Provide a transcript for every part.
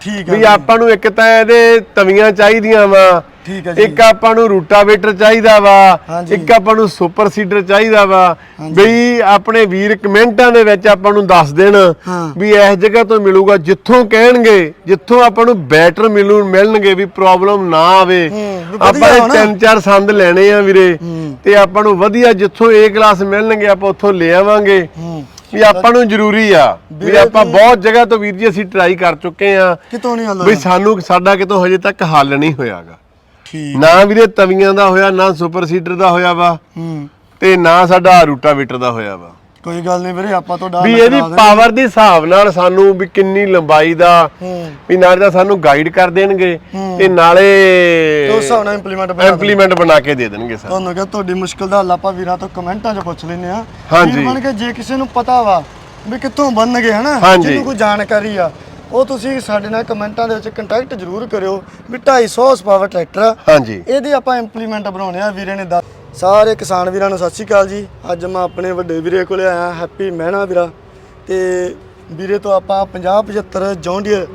ਠੀਕ ਆ ਵੀ। ਆਪਾਂ ਨੂੰ ਇੱਕ ਤਾਂ ਇਹਦੇ ਤਵੀਆਂ ਚਾਹੀਦੀਆਂ ਵਾ ਠੀਕ ਹੈ ਜੀ ਇੱਕ ਆਪਾਂ ਨੂੰ ਰੂਟਾਵੇਟਰ ਚਾਹੀਦਾ ਵਾ। ਇੱਕ ਆਪਾਂ ਨੂੰ ਸੁਪਰ ਸੀਡਰ ਚਾਹੀਦਾ ਵਾ ਬਈ ਆਪਣੇ ਵੀਰ ਕਮੈਂਟਾਂ ਦੇ ਵਿੱਚ ਆਪਾਂ ਨੂੰ ਦੱਸ ਦੇਣ ਹਾਂ। ਵੀ ਇਸ ਜਗ੍ਹਾ ਤੋਂ ਮਿਲੂਗਾ ਜਿੱਥੋਂ ਕਹਿਣਗੇ ਜਿੱਥੋਂ ਆਪਾਂ ਨੂੰ ਬੈਟਰ ਮਿਲੂ ਮਿਲਣਗੇ ਵੀ ਪ੍ਰੋਬਲਮ ਨਾ ਆਵੇ ਹੂੰ, ਆਪਾਂ। ਤਿੰਨ ਚਾਰ ਸੰਦ ਲੈਣੇ ਆ ਵੀਰੇ ਹੂੰ। ਤੇ ਆਪਾਂ ਨੂੰ ਵਧੀਆ ਜਿੱਥੋਂ ਏ ਕਲਾਸ ਮਿਲਣਗੇ ਆਪਾਂ ਉੱਥੋਂ ਲੈ ਆਵਾਂਗੇ ਹੂੰ ਵੀ ਆਪਾਂ ਨੂੰ ਜ਼ਰੂਰੀ ਆ ਵੀ ਆਪਾਂ ਬਹੁਤ ਜਗ੍ਹਾ ਤੋਂ ਵੀਰ ਜੀ ਅਸੀਂ ਟਰਾਈ ਕਰ ਚੁੱਕੇ ਆ। ਕਿਤੋਂ ਨਹੀਂ ਹੱਲ ਵੀ ਸਾਨੂੰ ਸਾਡਾ ਕਿਤੋਂ ਹਜੇ ਤੱਕ ਹੱਲ ਨਹੀਂ ਹੋਇਆਗਾ। ਠੀਕ। ਨਾ ਵੀਰੇ ਤਵੀਆਂ ਦਾ ਹੋਇਆ ਨਾ ਸੁਪਰ ਸੀਡਰ ਦਾ ਹੋਇਆ ਵਾ। ਹੂੰ। ਤੇ ਨਾ ਸਾਡਾ ਰੂਟਾਵੇਟਰ ਦਾ ਹੋਇਆ ਵਾ। ਕੋਈ ਗੱਲ ਨਹੀਂ ਵੀਰੇ ਆਪਾਂ ਤੋਂ ਡਾਲ ਵੀ ਇਹਦੀ ਪਾਵਰ ਦੇ ਹਿਸਾਬ ਨਾਲ ਸਾਨੂੰ ਵੀ ਕਿੰਨੀ ਲੰਬਾਈ ਦਾ ਵੀ ਨਾਲੇ ਤਾਂ ਸਾਨੂੰ ਗਾਈਡ ਕਰ ਦੇਣਗੇ ਤੇ ਨਾਲੇ ਤੇ ਉਸ ਹਿਸਾਬ ਨਾਲ ਇੰਪਲੀਮੈਂਟ ਬਣਾ ਇੰਪਲੀਮੈਂਟ ਬਣਾ ਕੇ ਦੇ ਦੇਣਗੇ ਸਾਨੂੰ ਤੁਹਾਨੂੰ ਕਿਹਾ ਤੁਹਾਡੀ ਮੁਸ਼ਕਲ ਦਾ ਹੱਲ ਆਪਾਂ ਵੀਰਾਂ ਤੋਂ ਕਮੈਂਟਾਂ 'ਚ ਪੁੱਛ ਲੈਨੇ ਆ ਹਾਂਜੀ। ਬਣ ਕੇ ਜੇ ਕਿਸੇ ਨੂੰ ਪਤਾ ਵਾ ਵੀ ਕਿੱਥੋਂ ਬਣਨਗੇ ਹਨਾ। ਜਿਹਨੂੰ ਕੋਈ ਜਾਣਕਾਰੀ ਆ ਉਹ ਤੁਸੀਂ ਸਾਡੇ ਨਾਲ ਕਮੈਂਟਾਂ ਦੇ ਵਿੱਚ ਕੰਟੈਕਟ ਜ਼ਰੂਰ ਕਰਿਓ ਵੀ 250 ਹਾਰਸ ਪਾਵਰ ਟਰੈਕਟਰ ਹਾਂਜੀ। ਇਹਦੀ ਆਪਾਂ ਇੰਪਲੀਮੈਂਟ ਬਣਾਉਣੇ ਆ ਵੀਰੇ ਨੇ ਦੱਸ ਸਾਰੇ ਕਿਸਾਨ ਵੀਰਾਂ ਨੂੰ ਸਤਿ ਸ਼੍ਰੀ ਅਕਾਲ ਜੀ। ਅੱਜ ਮੈਂ ਆਪਣੇ ਵੱਡੇ ਵੀਰੇ ਕੋਲੇ ਆਇਆ ਹੈਪੀ ਮਹਿਣਾ ਵੀਰਾ। ਤੇ ਵੀਰੇ ਤੋਂ ਆਪਾਂ 50 75 ਜੌਂਡੀਅਰ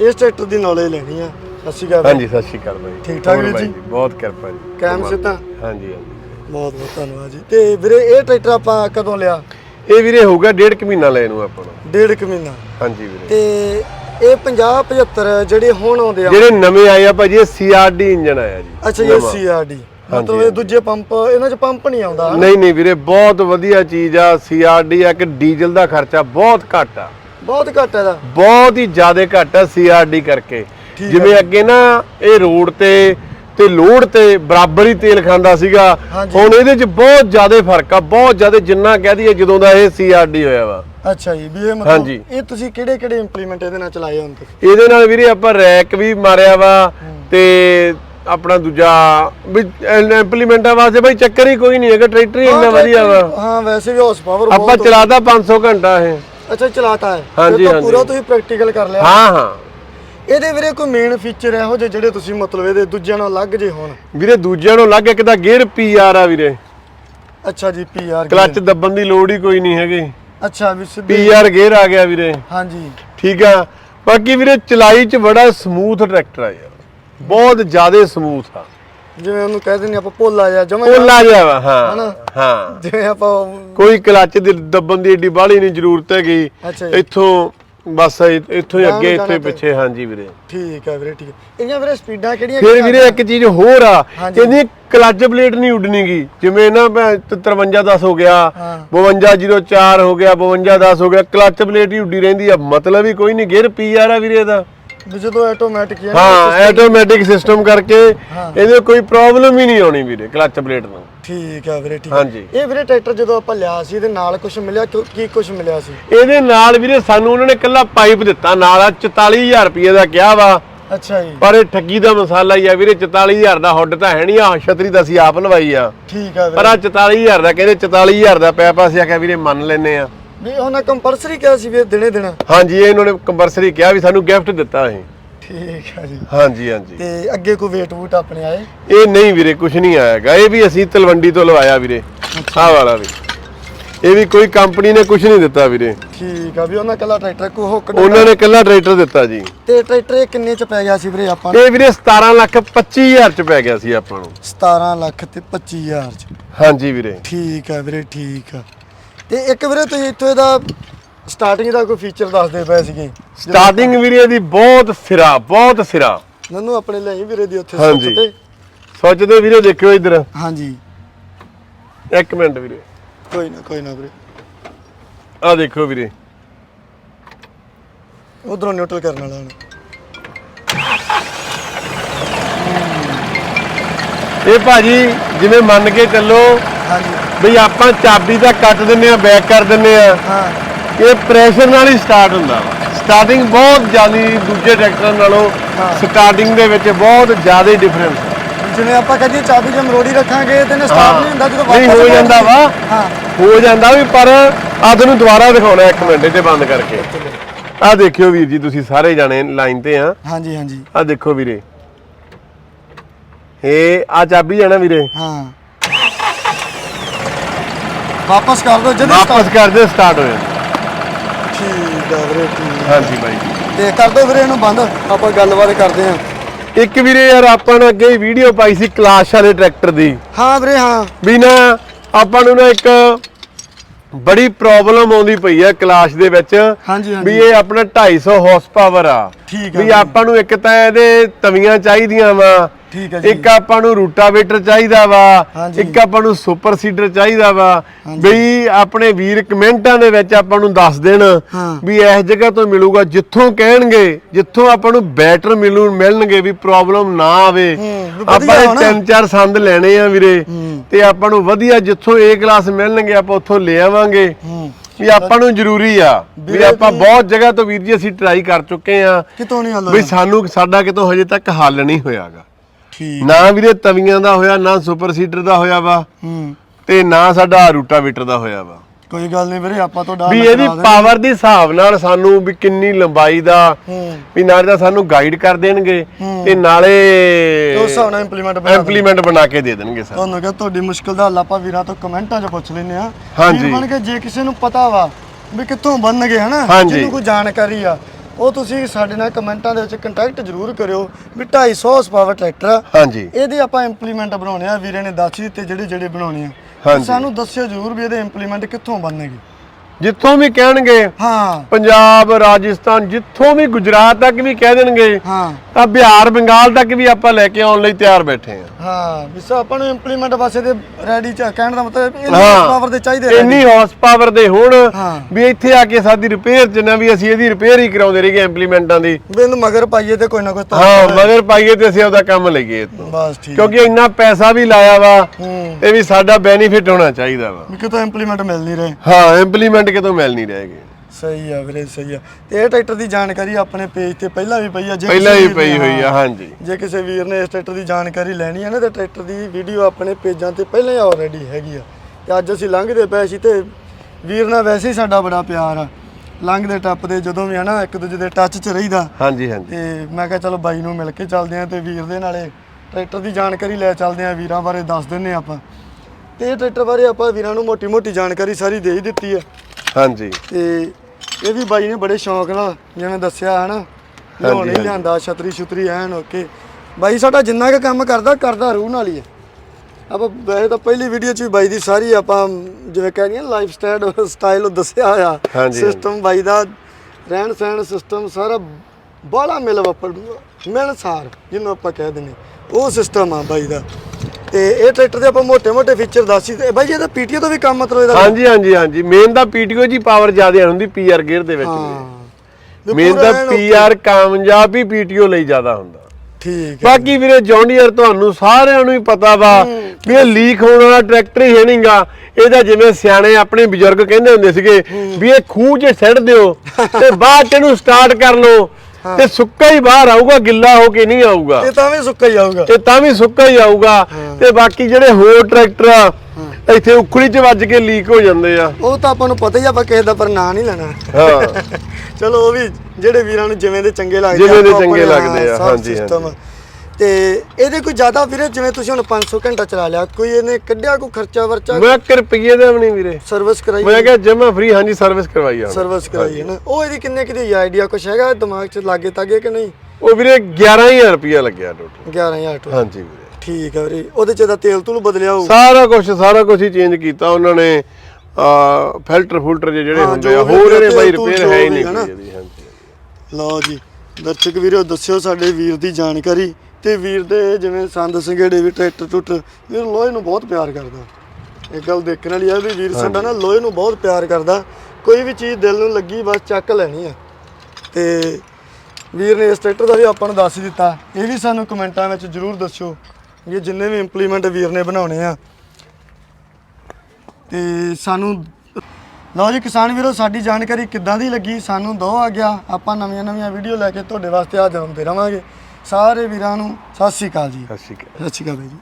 ਇਸ ਟਰੈਕਟਰ ਦੀ ਨੌਲੇਜ ਲੈਣੀ ਆ। ਸਤਿ ਸ਼੍ਰੀ ਅਕਾਲ ਹਾਂਜੀ ਸਤਿ ਸ਼੍ਰੀ ਅਕਾਲ ਬਾਈ। ਠੀਕ ਠਾਕ ਵੀਰ ਜੀ? ਬਹੁਤ ਕਿਰਪਾ ਜੀ। ਕਾਇਮ ਸੇ ਤਾਂ ਹਾਂਜੀ ਹਾਂਜੀ। ਬਹੁਤ ਬਹੁਤ ਧੰਨਵਾਦ ਜੀ। ਤੇ ਵੀਰੇ ਇਹ ਟਰੈਕਟਰ ਆਪਾਂ ਕਦੋਂ ਲਿਆ? ਇਹ ਵੀਰੇ ਹੋਊਗਾ ਡੇਢ ਕੁ ਮਹੀਨਾ ਲੈ ਨੂੰ ਆਪਾਂ ਨੂੰ। ਡੇਢ ਕੁ ਮਹੀਨਾ। ਹਾਂਜੀ ਵੀਰੇ। ਤੇ ਇਹ 50 75 ਜਿਹੜੇ ਹੁਣ ਆਉਂਦੇ ਆ। ਜਿਹੜੇ ਨਵੇਂ ਆਏ ਆ ਭਾਜੀ ਇਹ ਸੀਆਰਡੀ ਇੰਜਨ ਆਇਆ ਜੀ। ਅੱਛਾ ਇਹ ਸੀਆਰਡੀ ਮਤਲਬ ਇਹ ਦੂਜੇ ਪੰਪ ਇਹਨਾਂ 'ਚ ਪੰਪ ਨਹੀਂ ਆਉਂਦਾ? ਨਹੀਂ ਨਹੀਂ ਵੀਰੇ ਬਹੁਤ ਵਧੀਆ ਚੀਜ਼ ਆ ਸੀਆਰਡੀ ਆ ਕਿ ਡੀਜ਼ਲ ਦਾ ਖਰਚਾ ਬਹੁਤ ਘੱਟ ਆ। ਬਹੁਤ ਘੱਟ ਇਹਦਾ। ਬਹੁਤ ਹੀ ਜ਼ਿਆਦਾ ਘੱਟ ਆ ਸੀਆਰਡੀ ਕਰਕੇ। ਜਿਵੇਂ ਅੱਗੇ ਨਾ ਇਹ ਰੋਡ ਤੇ ਤੇ ਲੋਡ ਤੇ ਬਰਾਬਰ ਹੀ ਤੇਲ ਖਾਂਦਾ ਸੀਗਾ। ਹੁਣ ਇਹਦੇ 'ਚ ਬਹੁਤ ਜ਼ਿਆਦਾ ਫ਼ਰਕ ਆ ਬਹੁਤ ਜ਼ਿਆਦਾ ਜਿੰਨਾ ਕਹਿ ਦਈਏ ਜਦੋਂ ਦਾ ਇਹ ਸੀਆਰਡੀ ਹੋਇਆ ਵਾ। ਅੱਛਾ ਜੀ ਵੀ ਇਹ ਮਤਲਬ। ਇਹ ਤੁਸੀਂ ਕਿਹੜੇ ਕਿਹੜੇ ਇੰਪਲੀਮੈਂਟ ਇਹਦੇ ਨਾਲ ਚਲਾਏ ਹੁਣ ਤੱਕ ਇਹਦੇ ਨਾਲ ਵੀਰੇ ਆਪਾਂ ਰੈਕ ਵੀ ਮਾਰਿਆ ਵਾ ਤੇ ਆਪਣਾ ਦੂਜਾ ਵੀ ਇੰਪਲੀਮੈਂਟਾਂ ਵਾਸਤੇ ਬਈ ਚੱਕਰ ਹੀ ਕੋਈ ਨਹੀਂ ਹੈਗਾ ਟਰੈਕਟਰ ਹੀ ਇੰਨਾ ਵਧੀਆ ਵਾ। ਹਾਂ ਵੈਸੇ ਵੀ ਹਾਰਸ ਪਾਵਰ ਆਪਾਂ ਚਲਾਦਾ 500 ਘੰਟਾ ਇਹ। ਅੱਛਾ ਚਲਾਤਾ ਹੈ ਹਾਂਜੀ। ਪੂਰਾ ਤੁਸੀਂ ਪ੍ਰੈਕਟੀਕਲ ਕਰ ਲਿਆ। ਹਾਂ ਹਾਂ। ਇਹਦੇ ਵੀਰੇ ਕੋਈ ਮੇਨ ਫੀਚਰ ਇਹੋ ਜਿਹੇ ਜਿਹੜੇ ਤੁਸੀਂ ਮਤਲਬ ਇਹਦੇ ਦੂਜਿਆਂ ਨਾਲ ਅਲੱਗ ਜੇ ਹੋਣ? ਵੀਰੇ ਦੂਜਿਆਂ ਨੂੰ ਲੱਗ ਇੱਕ ਤਾਂ ਗੇਅਰ ਪੀਆਰ ਆ ਵੀਰੇ। ਅੱਛਾ ਜੀ ਪੀਆਰ ਕਲੱਚ ਦੱਬਣ ਦੀ ਲੋੜ ਹੀ ਕੋਈ ਨਹੀਂ ਹੈਗੀ। ਅੱਛਾ ਵੀ ਸਿੱਧੇ ਪੀਆਰ ਗੇਅਰ ਆ ਗਿਆ ਵੀਰੇ। ਹਾਂਜੀ। ਠੀਕ ਆ। ਬਾਕੀ ਵੀਰੇ ਚਲਾਈ 'ਚ ਬੜਾ ਸਮੂਥ ਟਰੈਕਟਰ ਆ ਯਾਰ। ਬਹੁਤ ਜ਼ਿਆਦਾ ਸਮੂਥ ਆ। ਜਿਵੇਂ ਉਹਨੂੰ ਕਹਿ ਦਿੰਦੇ ਆਪਾਂ ਭੋਲਾ ਜਾ ਜਮਾ ਪੋਲਾ ਜਿਹਾ ਵਾ? ਹਾਂ ਹਾਂ। ਜਿਵੇਂ ਆਪਾਂ ਕੋਈ ਕਲੱਚ ਦੀ ਦੱਬਣ ਦੀ ਏਡੀ ਬਾਹਲੀ ਨਹੀਂ ਜ਼ਰੂਰਤ ਹੈਗੀ। ਇੱਥੋਂ ਬਸ ਇੱਥੋਂ ਹੀ ਅੱਗੇ ਇੱਥੇ ਪਿੱਛੇ ਹਾਂਜੀ ਵੀਰੇ। ਠੀਕ ਹੈ ਵੀਰੇ ਠੀਕ ਹੈ ਇਹਦੀਆਂ ਵੀਰੇ ਸਪੀਡਾਂ ਕਿਹੜੀਆਂ ਫਿਰ ਵੀਰੇ ਇੱਕ ਚੀਜ਼ ਹੋਰ ਆ। ਇਹਦੀ ਕਲੱਚ ਪਲੇਟ ਨਹੀਂ ਉੱਡਣੀਗੀ ਜਿਵੇਂ ਨਾ 5310 ਹੋ ਗਿਆ ਹਾਂ। 5204 ਹੋ ਗਿਆ 5210 ਹੋ ਗਿਆ ਕਲੱਚ ਪਲੇਟ ਹੀ ਉੱਡੀ ਰਹਿੰਦੀ ਆ। ਮਤਲਬ ਹੀ ਕੋਈ ਨਹੀਂ ਗੇਅਰ ਪੀਆਰ ਆ ਵੀਰੇ ਦਾ ਵੀ ਜਦੋਂ ਆਟੋਮੈਟਿਕ ਹੈ ਹਾਂ ਆਟੋਮੈਟਿਕ ਸਿਸਟਮ ਕਰਕੇ। ਇਹਦੇ ਕੋਈ ਪ੍ਰੋਬਲਮ ਹੀ ਨਹੀਂ ਆਉਣੀ ਵੀਰੇ ਕਲੱਚ ਪਲੇਟ ਨੂੰ ਠੀਕ ਹੈ ਵੀਰੇ ਠੀਕ ਹਾਂਜੀ। ਇਹ ਵੀਰੇ ਟਰੈਕਟਰ ਜਦੋਂ ਆਪਾਂ ਲਿਆ ਸੀ ਇਹਦੇ ਨਾਲ ਕੁਝ ਮਿਲਿਆ? ਕੀ ਕੁਝ ਮਿਲਿਆ ਸੀ? ਇਹਦੇ ਨਾਲ ਵੀਰੇ ਸਾਨੂੰ ਉਹਨਾਂ ਨੇ ਇਕੱਲਾ ਪਾਈਪ ਦਿੱਤਾ ਨਾਲ ਆ 44000 ਰੁਪਏ ਦਾ ਕਿਹਾ ਵਾ। ਅੱਛਾ ਜੀ। ਪਰ ਇਹ ਠੱਗੀ ਦਾ ਮਸਾਲਾ ਹੀ ਆ ਵੀਰੇ 44000 ਦਾ ਹੁੱਡ ਤਾਂ ਹੈ ਨਹੀਂ ਆ ਛਤਰੀ ਤਾਂ ਅਸੀਂ ਆਪ ਲਵਾਈ ਆ। ਠੀਕ ਪਰ ਵੀਰੇ ਆ 44000 ਦਾ ਕਹਿੰਦੇ 44000 ਦਾ ਪਿਆ ਪਾਸੇ ਆਖਿਆ ਵੀਰੇ ਮੰਨ ਲੈਨੇ ਆ। ਵੀ ਉਹਨਾਂ ਕੰਪਲਸਰੀ ਕਿਹਾ ਸੀ ਵੀ ਇਹ ਦਿਨੇ ਦਿਨ ਹਾਂਜੀ ਇਹ ਇਹਨਾਂ ਨੇ ਕੰਪਰਸਰੀ ਕਿਹਾ ਵੀ ਸਾਨੂੰ ਗਿਫਟ ਦਿੱਤਾ ਇਹ ਠੀਕ ਹੈ ਜੀ। ਹਾਂਜੀ ਹਾਂਜੀ। ਤੇ ਅੱਗੇ ਕੋਈ ਵੇਟ ਵੂਟ ਆਪਣੇ ਆਏ? ਇਹ ਨਹੀਂ ਵੀਰੇ ਕੁਝ ਨਹੀਂ ਆਏਗਾ ਇਹ ਵੀ ਅਸੀਂ ਤਲਵੰਡੀ ਤੋਂ ਲਵਾਇਆ ਵੀਰੇ ਆਹ ਵਾਲਾ ਵੀ। ਇਹ ਵੀ ਕੋਈ ਕੰਪਨੀ ਨੇ ਕੁਝ ਨਹੀਂ ਦਿੱਤਾ ਵੀਰੇ। ਠੀਕ ਆ ਵੀ ਉਹਨਾਂ ਕੱਲਾ ਟਰੈਕਟਰ ਕੋ ਹੁੱਕ ਉਹਨਾਂ ਨੇ ਇਕੱਲਾ ਟਰੈਕਟਰ ਦਿੱਤਾ ਜੀ। ਤੇ ਟਰੈਕਟਰ ਇਹ ਕਿੰਨੇ ਚ ਪੈ ਗਿਆ ਸੀ ਵੀਰੇ ਆਪਾਂ ਨੂੰ? ਇਹ ਵੀਰੇ 17 ਲੱਖ 25000 ਚ ਪੈ ਗਿਆ ਸੀ ਆਪਾਂ ਨੂੰ। 17 ਲੱਖ ਤੇ 25000 ਚ। ਹਾਂਜੀ ਵੀਰੇ। ਠੀਕ ਆ ਵੀਰੇ ਠੀਕ ਆ। ਤੇ ਇੱਕ ਵੀਰੇ ਤੁਸੀਂ ਇੱਥੋਂ ਇਹਦਾ ਸਟਾਰਟਿੰਗ ਦਾ ਕੋਈ ਫੀਚਰ ਦੱਸਦੇ ਪਏ ਸੀਗੇ? ਸਟਾਰਟਿੰਗ ਵੀਰੇ ਦੀ ਬਹੁਤ ਸਿਰਾ ਬਹੁਤ ਸਿਰਾ। ਮੈਨੂੰ ਆਪਣੇ ਲਈ ਵੀਰੇ ਦੀ ਉੱਥੇ ਹਾਂਜੀ। ਸੁੱਕ ਤੇ ਸੋਚਦੇ ਵੀਰੇ ਦੇਖਿਓ ਇੱਧਰ। ਹਾਂਜੀ। ਇੱਕ ਮਿੰਟ ਵੀਰੇ। ਕੋਈ ਨਾ ਕੋਈ ਨਾ ਵੀਰੇ। ਆਹ ਦੇਖੋ ਵੀਰੇ। ਉਧਰੋਂ ਨਿਊਟਰਲ ਕਰਨ ਵਾਲਾ ਹੁਣ। ਇਹ ਭਾਜੀ ਜਿਵੇਂ ਮੰਨ ਕੇ ਚੱਲੋ ਹਾਂਜੀ। ਬਈ ਆਪਾਂ ਚਾਬੀ ਤਾਂ ਕੱਟ ਦਿੰਨੇ ਆ ਬੈਕ ਕਰ ਦਿੰਨੇ ਆ ਹਾਂ। ਇਹ ਪ੍ਰੈਸ਼ਰ ਨਾਲ ਹੀ ਸਟਾਰਟ ਹੁੰਦਾ ਵਾ। ਸਟਾਰਟਿੰਗ ਬਹੁਤ ਜ਼ਿਆਦਾ ਦੂਜੇ ਟਰੈਕਟਰਾਂ ਨਾਲੋਂ ਹਾਂ। ਸਟਾਰਟਿੰਗ ਦੇ ਵਿੱਚ ਬਹੁਤ ਜ਼ਿਆਦਾ ਡਿਫਰੈਂਸ ਜਿਵੇਂ ਆਪਾਂ ਕਦੀ ਚਾਬੀ ਜੇ ਮਰੋੜੀ ਰੱਖਾਂਗੇ ਤੇ ਨੇ ਸਟਾਰਟ ਨਹੀਂ ਹੁੰਦਾ ਜਦੋਂ ਨਹੀਂ ਵਾਪਸ ਹੋ ਜਾਂਦਾ ਵਾ। ਹਾਂ। ਹੋ ਜਾਂਦਾ ਵੀ ਪਰ ਆ ਤੁਹਾਨੂੰ ਦੁਬਾਰਾ ਦਿਖਾਉਣਾ ਇੱਕ ਮਿੰਟ ਤੇ ਬੰਦ ਕਰਕੇ। ਆ ਦੇਖਿਓ ਵੀਰ ਜੀ ਤੁਸੀਂ ਸਾਰੇ ਜਾਣੇ ਲਾਈਨ ਤੇ ਆ। ਹਾਂਜੀ ਹਾਂਜੀ। ਆ ਦੇਖੋ ਵੀਰੇ। ਇਹ ਆ ਚਾਬੀ ਹੈ ਨਾ ਵੀਰੇ। ਹਾਂ। ਵਾਪਸ ਕਰ ਦੋ ਜਦ ਵਾਪਸ ਕਰਦੇ ਸਟਾਰਟ ਹੋ ਜਾਂਦਾ ਠੀਕ ਆ ਵੀਰੇ ਠੀਕ। ਹਾਂਜੀ ਬਾਈ ਤੇ ਕਰ ਦੋ ਵੀਰੇ ਇਹਨੂੰ ਬੰਦ ਆਪਾਂ ਗੱਲਬਾਤ ਕਰਦੇ ਆਂ ਇੱਕ ਵੀਰੇ ਯਾਰ ਆਪਾਂ ਨੇ ਅੱਗੇ ਵੀਡੀਓ ਪਾਈ ਸੀ ਕਲਾਸ਼ ਵਾਲੇ ਟਰੈਕਟਰ ਦੀ। ਹਾਂ ਵੀਰੇ ਹਾਂ। ਵੀ ਨਾ ਆਪਾਂ ਨੂੰ ਨਾ ਇੱਕ ਬੜੀ ਪ੍ਰੋਬਲਮ ਆਉਂਦੀ ਪਈ ਹੈ ਕਲਾਸ਼ ਦੇ ਵਿੱਚ। ਹਾਂਜੀ, ਹਾਂਜੀ। ਵੀ ਇਹ ਆਪਣਾ 250 ਹਾਰਸ ਪਾਵਰ ਆ। ਠੀਕ ਆ ਵੀ। ਆਪਾਂ ਨੂੰ ਇੱਕ ਤਾਂ ਇਹਦੇ ਤਵੀਆਂ ਚਾਹੀਦੀਆਂ ਵਾ। ਠੀਕ ਹੈ ਜੀ। ਇੱਕ ਆਪਾਂ ਨੂੰ ਰੂਟਾਵੇਟਰ ਚਾਹੀਦਾ ਵਾ। ਇੱਕ ਆਪਾਂ ਨੂੰ ਸੁਪਰ ਸੀਡਰ ਚਾਹੀਦਾ ਵਾ। ਵੀ ਆਪਣੇ ਵੀਰ ਕਮੈਂਟਾਂ ਦੇ ਵਿੱਚ ਆਪਾਂ ਨੂੰ ਦੱਸ ਦੇਣ। ਵੀ ਇਸ ਜਗ੍ਹਾ ਤੋਂ ਮਿਲੂਗਾ ਜਿੱਥੋਂ ਕਹਿਣਗੇ ਜਿੱਥੋਂ ਆਪਾਂ ਨੂੰ ਬੈਟਰ ਮਿਲੂ ਮਿਲਣਗੇ ਵੀ ਪ੍ਰੋਬਲਮ ਨਾ ਆਵੇ। ਆਪਾਂ ਇਹ। ਤਿੰਨ ਚਾਰ ਸੰਦ ਲੈਣੇ ਆ ਵੀਰੇ। ਤੇ ਆਪਾਂ ਨੂੰ ਵਧੀਆ ਜਿੱਥੋਂ ਏ ਕਲਾਸ ਮਿਲਣਗੇ ਆਪਾਂ ਉੱਥੋਂ ਲੈ ਆਵਾਂਗੇ। ਵੀ ਆਪਾਂ ਨੂੰ ਜ਼ਰੂਰੀ ਆ। ਵੀ ਆਪਾਂ ਬਹੁਤ ਜਗ੍ਹਾ ਤੋਂ ਵੀਰ ਜੀ ਅਸੀਂ ਟਰਾਈ ਕਰ ਚੁੱਕੇ ਆ। ਕਿਤੋਂ ਨਹੀਂ ਹੱਲ ਵੀ ਸਾਨੂੰ ਸਾਡਾ ਕਿਤੋਂ ਹਜੇ ਤੱਕ ਹੱਲ ਨਹੀਂ ਹੋਇਆਗਾ। ਨਾ ਵੀਰੇ ਤਵੀਆਂ ਦਾ ਹੋਇਆ ਨਾ ਸੁਪਰ ਸੀਡਰ ਦਾ ਹੋਇਆ ਵਾ ਹੂੰ ਤੇ ਨਾ ਸਾਡਾ ਰੂਟਾਵੇਟਰ ਦਾ ਹੋਇਆ ਵਾ ਕੋਈ ਗੱਲ ਨਹੀਂ ਵੀਰੇ ਆਪਾਂ ਤੁਹਾਡਾ ਵੀ ਇਹਦੀ। ਪਾਵਰ ਦੇ ਹਿਸਾਬ ਨਾਲ ਸਾਨੂੰ ਵੀ ਕਿੰਨੀ ਲੰਬਾਈ ਦਾ ਵੀ ਨਾਲੇ ਤਾਂ ਸਾਨੂੰ ਗਾਈਡ ਕਰ ਦੇਣਗੇ। ਤੇ ਨਾਲੇ ਉਸ ਹਿਸਾਬ ਨਾਲ ਇੰਪਲੀਮੈਂਟ ਬਣਾ। ਇੰਪਲੀਮੈਂਟ ਬਣਾ ਕੇ ਦੇ ਦੇਣਗੇ ਸਾਨੂੰ ਤੁਹਾਨੂੰ ਕਿਹਾ ਤੁਹਾਡੀ ਮੁਸ਼ਕਲ ਦਾ ਹੱਲ ਆਪਾਂ ਵੀਰਾਂ ਤੋਂ ਕਮੈਂਟਾਂ 'ਚ ਪੁੱਛ ਲੈਨੇ ਆ ਹਾਂਜੀ। ਬਣ ਕੇ ਜੇ ਕਿਸੇ ਨੂੰ ਪਤਾ ਵਾ ਵੀ ਕਿੱਥੋਂ ਬਣਨਗੇ ਹਨਾ। ਜਿਹਨੂੰ ਕੋਈ ਜਾਣਕਾਰੀ ਆ ਉਹ ਤੁਸੀਂ ਸਾਡੇ ਨਾਲ ਕਮੈਂਟਾਂ ਦੇ ਵਿੱਚ ਕੰਟੈਕਟ ਜ਼ਰੂਰ ਕਰਿਓ ਵੀ 250 ਹਾਰਸ ਪਾਵਰ ਟਰੈਕਟਰ ਆ। ਹਾਂਜੀ। ਇਹਦੇ ਆਪਾਂ ਇੰਪਲੀਮੈਂਟ ਬਣਾਉਣੇ ਆ ਵੀਰੇ ਨੇ ਦੱਸ ਦਿੱਤੇ ਜਿਹੜੇ ਜਿਹੜੇ ਬਣਾਉਣੇ ਆ। ਸਾਨੂੰ ਦੱਸਿਓ ਜ਼ਰੂਰ ਵੀ ਇਹਦੇ ਇੰਪਲੀਮੈਂਟ ਕਿੱਥੋਂ ਬਣਨਗੇ। ਜਿੱਥੋਂ ਵੀ ਕਹਿਣਗੇ ਹਾਂ। ਪੰਜਾਬ ਰਾਜਸਥਾਨ ਜਿੱਥੋਂ ਵੀ ਗੁਜਰਾਤ ਤੱਕ ਵੀ ਕਹਿ ਦੇਣਗੇ ਹਾਂ। ਤਾਂ ਬਿਹਾਰ ਬੰਗਾਲ ਤੱਕ ਵੀ ਆਪਾਂ ਲੈ ਕੇ ਆਉਣ ਲਈ ਤਿਆਰ ਬੈਠੇ ਆ ਹਾਂ ਵੀ ਸੋ ਆਪਾਂ ਨੂੰ ਇੰਪਲੀਮੈਂਟ ਬਸ ਇਹਦੇ ਰੈਡੀ ਚ ਕਹਿਣ ਦਾ ਮਤਲਬ ਇਹ ਹਾਂ। ਪਾਵਰ ਦੇ ਚਾਹੀਦੇ ready। ਇੰਨੀ ਹਾਰਸ ਪਾਵਰ ਦੇ ਹੁਣ। ਵੀ ਇੱਥੇ ਆ ਕੇ ਸਾਡੀ ਰਿਪੇਅਰ ਚ ਨਾ ਵੀ ਅਸੀਂ ਇਹਦੀ ਰਿਪੇਅਰ ਹੀ ਕਰਾਉਂਦੇ ਰਹੀਏ ਇੰਪਲੀਮੈਂਟਾਂ ਦੀ। ਇਹਨੂੰ ਮਗਰ ਪਾਈਏ ਤੇ ਕੋਈ ਨਾ ਕੋਈ ਤਾਂ ਹਾਂ ਮਗਰ ਪਾਈਏ ਤੇ ਅਸੀਂ ਉਹਦਾ ਕੰਮ ਲਈਏ ਬਸ ਠੀਕ। ਕਿਉਂਕਿ ਇੰਨਾ ਪੈਸਾ ਵੀ ਲਾਇਆ ਵਾ ਇਹ ਵੀ ਸਾਡਾ ਬੈਨੀਫਿਟ ਹੋਣਾ ਚਾਹੀਦਾ ਵਾ। ਵੀ ਕਿਤੋਂ ਇੰਪਲੀਮੈਂਟ ਮਿਲ ਨਹੀਂ ਰਹੇ। ਹਾਂ ਇੰਪਲੀਮੈਂਟ ਕਿਤੋਂ ਮਿਲ ਨਹੀਂ ਰਹੇਗੇ ਸਹੀ ਆ ਵੀਰੇ ਸਹੀ ਆ। ਤੇ ਇਹ ਟਰੈਕਟਰ ਦੀ ਜਾਣਕਾਰੀ ਆਪਣੇ ਪੇਜ ਤੇ ਪਹਿਲਾਂ ਵੀ ਪਈ ਆ ਜੇ ਪਹਿਲਾਂ ਵੀਰ ਪਈ ਹੋਈ ਆ ਹਾਂਜੀ। ਜੇ ਕਿਸੇ ਵੀਰ ਨੇ ਇਸ ਟਰੈਕਟਰ ਦੀ ਜਾਣਕਾਰੀ ਲੈਣੀ ਹੈ ਨਾ ਤੇ ਟਰੈਕਟਰ ਦੀ ਵੀਡੀਓ ਆਪਣੇ ਪੇਜਾਂ ਤੇ ਪਹਿਲਾਂ ਹੀ ਆਲਰੇਡੀ ਹੈਗੀ ਆ। ਤੇ ਅੱਜ ਅਸੀਂ ਲੰਘਦੇ ਪਏ ਸੀ ਤੇ ਵੀਰ ਨਾਲ ਵੈਸੇ ਹੀ ਸਾਡਾ ਬੜਾ ਪਿਆਰ ਆ। ਲੰਘਦੇ ਟੱਪਦੇ ਜਦੋਂ ਵੀ ਹਨਾ ਇੱਕ ਦੂਜੇ ਦੇ ਟੱਚ 'ਚ ਰਹੀਦਾ। ਹਾਂਜੀ ਹਾਂਜੀ। ਤੇ ਮੈਂ ਕਿਹਾ ਚਲੋ ਬਾਈ ਨੂੰ ਮਿਲ ਕੇ ਚੱਲਦੇ ਆਂ ਤੇ ਵੀਰ ਦੇ ਨਾਲੇ ਟਰੈਕਟਰ ਦੀ ਜਾਣਕਾਰੀ ਲੈ ਚੱਲਦੇ ਆਂ ਵੀਰਾਂ ਬਾਰੇ ਦੱਸ ਦਿੰਨੇ ਆਪਾਂ। ਤੇ ਇਹ ਟਰੈਕਟਰ ਬਾਰੇ ਆਪਾਂ ਵੀਰਾਂ ਨੂੰ ਮੋਟੀ-ਮੋਟੀ ਜਾਣਕਾਰੀ ਸਾਰੀ ਦੇ ਹੀ ਦਿੱਤੀ ਆ। ਹਾਂਜੀ। ਤੇ ਇਹ ਵੀ ਬਾਈ ਨੇ ਬੜੇ ਸ਼ੌਂਕ ਨਾਲ ਜਿਵੇਂ ਦੱਸਿਆ ਹਨਾ ਲਿਆਉਣ ਹਾਂਜੀ। ਲਿਆਂਦਾ ਛਤਰੀ ਛੁਤਰੀ ਐਨ ਓਕੇ। ਬਾਈ ਸਾਡਾ ਜਿੰਨਾ ਕੁ ਕੰਮ ਕਰਦਾ ਕਰਦਾ ਰੂਹ ਨਾਲ ਹੀ ਹੈ। ਆਪਾਂ ਵੈਸੇ ਤਾਂ ਪਹਿਲੀ ਵੀਡੀਓ 'ਚ ਵੀ ਬਾਈ ਦੀ ਸਾਰੀ ਆਪਾਂ ਜਿਵੇਂ ਕਹਿੰਦੇ ਆ ਲਾਈਫ ਸਟਾਈਲ ਸਟਾਈਲ ਉਹ ਦੱਸਿਆ ਹੋਇਆ। ਹਾਂਜੀ, ਸਿਸਟਮ ਬਾਈ ਦਾ ਰਹਿਣ ਸਹਿਣ ਸਿਸਟਮ ਸਾਰਾ ਬਾਲਾ ਮਿਲ ਵਪਰ ਮਿਲਸਾਰ ਜਿਹਨੂੰ ਆਪਾਂ ਕਹਿ ਦਿੰਦੇ। ਉਹ ਸਿਸਟਮ ਆ ਬਾਈ ਦਾ। ਤੇ ਇਹ ਟਰੈਕਟਰ ਦੇ ਆਪਾਂ ਮੋٹے-ਮੋٹے ਫੀਚਰ ਦੱਸੀ ਤੇ ਬਾਈ ਇਹਦਾ ਪੀਟੀਓ ਤੋਂ ਵੀ ਕੰਮ ਮਤਲਬ ਇਹਦਾ ਹਾਂਜੀ ਹਾਂਜੀ ਹਾਂਜੀ। ਮੇਨ ਦਾ ਪੀਟੀਓ ਜੀ ਪਾਵਰ ਜ਼ਿਆਦਾ ਹੁੰਦੀ ਪੀਆਰ ਗੇਅਰ ਦੇ ਵਿੱਚ ਮੇਨ ਦਾ ਪੀਆਰ ਕਾਮਯਾਬ ਹੀ ਪੀਟੀਓ ਲਈ ਜ਼ਿਆਦਾ ਹੁੰਦਾ। ਠੀਕ ਹੈ। ਬਾਕੀ ਵੀਰੇ ਜੌਂਡੀਅਰ ਤੁਹਾਨੂੰ ਸਾਰਿਆਂ ਨੂੰ ਹੀ ਪਤਾ ਵਾ ਵੀ ਇਹ ਲੀਕ ਹੋਣ ਵਾਲਾ ਟਰੈਕਟਰ ਹੀ ਨਹੀਂਗਾ ਇਹਦਾ ਜਿਵੇਂ ਸਿਆਣੇ ਆਪਣੇ ਬਜ਼ੁਰਗ ਕਹਿੰਦੇ ਹੁੰਦੇ ਸੀਗੇ ਵੀ ਇਹ ਖੂਹ 'ਚ ਸਿੱਟ ਦਿਓ ਤੇ ਬਾਅਦ 'ਚ ਇਹਨੂੰ ਸਟਾਰਟ ਕਰ ਲਓ। ਤੇ ਸੁੱਕਾ ਹੀ ਬਾਹਰ ਆਊਗਾ ਗਿੱਲਾ ਹੋ ਕੇ ਨਹੀਂ ਆਊਗਾ। ਇਹ ਤਾਂ ਵੀ ਸੁੱਕਾ ਹੀ ਆਊਗਾ। ਤੇ ਤਾਂ ਵੀ ਸੁੱਕਾ ਹੀ ਆਊਗਾ। ਤੇ ਬਾਕੀ ਜਿਹੜੇ ਹੋਰ ਟਰੈਕਟਰ ਆ ਇੱਥੇ ਉਖੜੀ 'ਚ ਵੱਜ ਕੇ ਲੀਕ ਹੋ ਜਾਂਦੇ ਆ। ਉਹ ਤਾਂ ਆਪਾਂ ਨੂੰ ਪਤਾ ਹੀ ਆ, ਆਪਾਂ ਕਿਸੇ ਦਾ ਪਰ ਨਾਂ ਨਹੀਂ ਲੈਣਾ। ਹਾਂ। ਚਲੋ ਉਹ ਵੀ ਜਿਹੜੇ ਵੀਰਾਂ ਨੂੰ ਜਿਵੇਂ ਦੇ ਚੰਗੇ ਲੱਗਦੇ ਜਿਵੇਂ ਦੇ ਚੰਗੇ ਲੱਗਦੇ ਆ, ਹਾਂਜੀ, system। ਤੇ ਇਹਦੇ ਕੋਈ ਜ਼ਿਆਦਾ ਵੀਰੇ ਜਿਵੇਂ ਤੁਸੀਂ ਹੁਣ 500 ਘੰਟਾ ਚਲਾ ਲਿਆ ਕੋਈ ਇਹਨੇ ਕੱਢਿਆ ਕੋਈ ਖਰਚਾ ਵਰਚਾ? ਮੈਂ 1 ਰੁਪਈਏ ਦਾ ਵੀ ਨਹੀਂ ਵੀਰੇ। ਸਰਵਿਸ ਕਰਾਈ ਮੈਂ ਕਿਹਾ ਜਮਾ ਫ੍ਰੀ ਹਾਂਜੀ ਸਰਵਿਸ ਕਰਵਾਈ ਆ ਸਰਵਿਸ ਕਰਾਈ ਹੈ ਨਾ। ਉਹ ਇਹਦੀ ਕਿੰਨੇ ਕਿਦੀ ਆਈਡੀਆ ਕੁਛ ਹੈਗਾ ਦਿਮਾਗ 'ਚ ਲਾਗੇ ਤਾਗੇ ਕਿ ਨਹੀਂ? ਉਹ ਵੀਰੇ 11000 ਰੁਪਇਆ ਲੱਗਿਆ ਟੋਟਲ 11000 ਟੋ ਹਾਂਜੀ ਵੀਰੇ। ਠੀਕ ਹੈ ਵੀਰੇ। ਉਹਦੇ 'ਚ ਦਾ ਤੇਲ ਤੂਲ ਬਦਲਿਆ ਹੋਊ। ਸਾਰਾ ਕੁਝ ਸਾਰਾ ਕੁਝ ਹੀ ਚੇਂਜ ਕੀਤਾ ਉਹਨਾਂ ਨੇ। ਆ ਫਿਲਟਰ ਫੁਲਟਰ ਜਿਹੇ ਜਿਹੜੇ ਹੁੰਦੇ ਆ ਹੋਰ ਇਹਨੇ ਤੇਲ ਬਾਈ ਰਿਪੇਅਰ ਹੈ ਨਹੀਂ ਇਹਦੀ, ਲਓ ਜੀ ਦਰਸ਼ਕ ਵੀਰੋ ਦੱਸਿਓ ਸਾਡੇ ਵੀਰ ਦੀ ਜਾਣਕਾਰੀ। ਤੇ ਵੀਰ ਦੇ ਜਿਵੇਂ ਸੰਦ ਸੰਗੇੜੇ ਵੀ ਟਰੈਕਟਰ ਟੁੱਟ ਵੀਰ ਲੋਹੇ ਨੂੰ ਬਹੁਤ ਪਿਆਰ ਕਰਦਾ। ਇਹ ਗੱਲ ਦੇਖਣ ਵਾਲੀ ਆ ਵੀ ਵੀਰ ਸਾਡਾ ਨਾ ਲੋਹੇ ਨੂੰ ਬਹੁਤ ਪਿਆਰ ਕਰਦਾ। ਕੋਈ ਵੀ ਚੀਜ਼ ਦਿਲ ਨੂੰ ਲੱਗੀ ਬਸ ਚੱਕ ਲੈਣੀ ਆ। ਤੇ ਵੀਰ ਨੇ ਇਸ ਟਰੈਕਟਰ ਦਾ ਵੀ ਆਪਾਂ ਨੂੰ ਦੱਸ ਹੀ ਦਿੱਤਾ। ਇਹ ਵੀ ਸਾਨੂੰ ਕਮੈਂਟਾਂ ਵਿੱਚ ਜਰੂਰ ਦੱਸਿਓ ਇਹ ਜਿੰਨੇ ਵੀ ਇੰਪਲੀਮੈਂਟ ਵੀਰ ਨੇ ਬਣਾਉਣੇ ਆ। ਤੇ ਸਾਨੂੰ ਲਓ ਜੀ ਕਿਸਾਨ ਵੀਰੋ ਸਾਡੀ ਜਾਣਕਾਰੀ ਕਿੱਦਾਂ ਦੀ ਲੱਗੀ? ਸਾਨੂੰ ਦੋ ਆ ਗਿਆ। ਆਪਾਂ ਨਵੀਆਂ ਨਵੀਆਂ ਵੀਡੀਓ ਲੈ ਕੇ ਤੁਹਾਡੇ ਵਾਸਤੇ ਆ ਜਾਂਦੇ ਰਵਾਂਗੇ। ਸਾਰੇ ਵੀਰਾਂ ਨੂੰ ਸਤਿ ਸ਼੍ਰੀ ਅਕਾਲ ਜੀ। ਸਤਿ ਸ਼੍ਰੀ ਅਕਾਲ। ਸਤਿ ਸ਼੍ਰੀ ਅਕਾਲ ਬਾਈ ਜੀ।